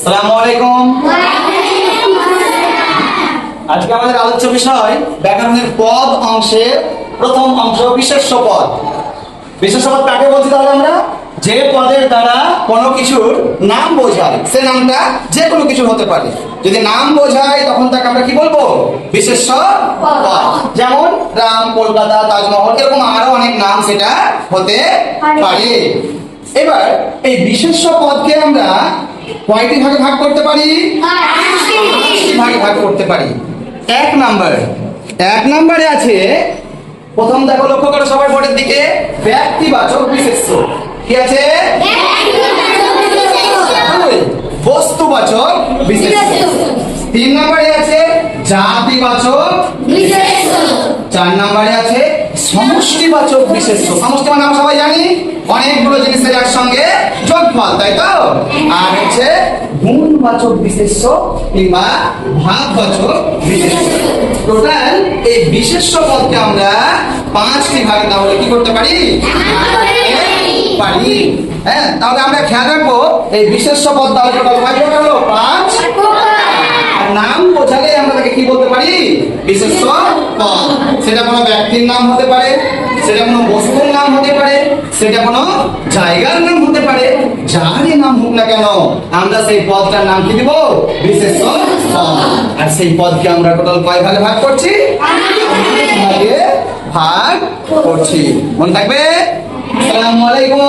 আসসালামু আলাইকুম। আজকে আমাদের আলোচ্য বিষয় ব্যাকরণের পদ অংশের প্রথম অংশ বিশেষ্য পদ। বিশেষ্য পদ কাকে বলছি তাহলে আমরা? যে পদের দ্বারা কোনো কিছুর নাম বোঝায়। সে নামটা যে কোনো কিছু হতে পারে। যদি নাম বোঝায় তখন তাকে আমরা কি বলব? বিশেষ্য পদ। যেমন রাম কলকাতা তাজমহল এরকম আরও অনেক নাম সেটা হতে পারে। এবার এই বিশেষ্য পদকে আমরা কয়টি ভাগে ভাগ করতে পারি? ভাগে ভাগ করতে পারি। এক নাম্বার। এক নাম্বারে আছে প্রথম দেখো লক্ষ্য করো সবাই বোর্ডের দিকে ব্যক্তিবাচক বিশেষ্য। কি আছে? বস্তুবাচক বিশেষ্য। তিন নাম্বারে আছে জাতিবাচক চার নাম্বারে আছে সমষ্টিবাচক বিশেষ্য। সমষ্টি মানে আমরা সবাই জানি অনেকগুলো জিনিসের একসঙ্গে যোগফল তাই তো? আর হচ্ছে গুণবাচক বিশেষ্য কিংবা ভাগবাচক বিশেষ্য। টোটাল এই বিশেষ্য পদকে আমরা পাঁচটি ভাগে তাহলে কি করতে পারি? পারি। হ্যাঁ তাহলে আমরা খেয়াল রাখব, এই বিশেষ্য পদ তাহলে টোটাল কয় প্রকার হলো? পাঁচ। আর নাম বোঝালে আমরা তাকে কি বলতে পারি? বিশেষ্য পদ। সেটা কোনো ব্যক্তির নাম হতে পারে সেটা কোনো বস্তুর নাম হতে পারে, সেটা কোনো জায়গার নাম হতে পারে, যারই নাম হোক না কেন, আমরা সেই পদটার নাম কি দিব? বিশেষণ আর সেই পদকে আমরা টোটাল কয় ভাগে ভাগ করছি? ভাগে ভাগ করছি। মনে থাকবে? আসসালামু আলাইকুম।